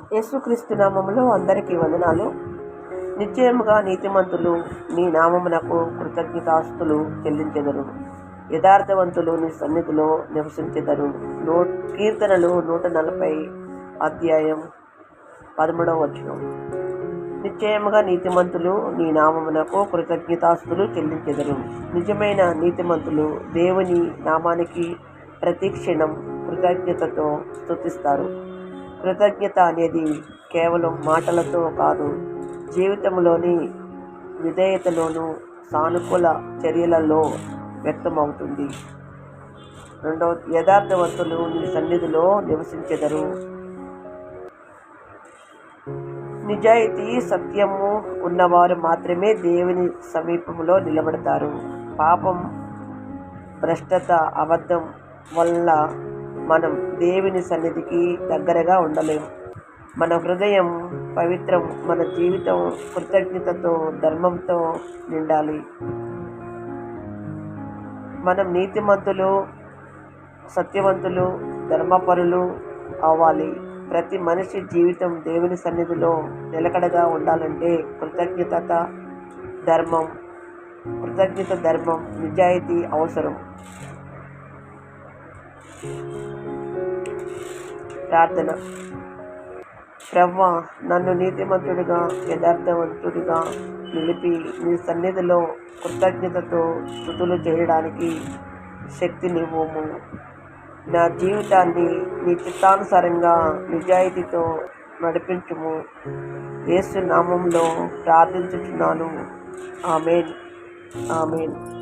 యేసుక్రీస్తు నామములో అందరికీ వందనాలు. నిశ్చయముగా నీతిమంతులు నీ నామమునకు కృతజ్ఞతాస్తులు చెల్లించెదరు. యథార్థవంతులు నీ సన్నిధిలో నివసించెదరు. నూ కీర్తనలు నూట నలభై అధ్యాయం పదమూడవ వచనం. నిశ్చయముగా నీతిమంతులు నీ నామమునకు కృతజ్ఞతాస్తులు చెల్లించెదరు. నిజమైన నీతిమంతులు దేవుని నామానికి ప్రతి క్షణం కృతజ్ఞతతో స్థుతిస్తారు కృతజ్ఞత అనేది కేవలం మాటలతో కాదు జీవితంలోని విధేయతలోనూ సానుకూల చర్యలలో వ్యక్తమవుతుంది. రెండవ యథార్థవంతులు నీ సన్నిధిలో నివసించెదరు. నిజాయితీ సత్యము ఉన్నవారు మాత్రమే దేవుని సమీపంలో నిలబడతారు. పాపం భ్రష్టత అబద్ధం వల్ల మనం దేవుని సన్నిధికి దగ్గరగా ఉండలేము. మన హృదయం పవిత్రం మన జీవితం కృతజ్ఞతతో ధర్మంతో నిండాలి. మనం నీతిమంతులు సత్యవంతులు ధర్మపరులు అవ్వాలి. ప్రతి మనిషి జీవితం దేవుని సన్నిధిలో నిలకడగా ఉండాలంటే కృతజ్ఞత ధర్మం కృతజ్ఞత ధర్మం నిజాయితీ అవసరం. ప్రార్థన ప్రవ్వ నన్ను నీతిమంతుడిగా యథార్థవంతుడిగా నిలిపి నీ సన్నిధిలో కృతజ్ఞతతో స్థుతులు చేయడానికి శక్తినివ్వము నా జీవితాన్ని నీ చిత్తానుసారంగా నిజాయితీతో నడిపించుము. యేసు నామంలో ప్రార్థించుచున్నాను. ఆమెన్. ఆమెన్.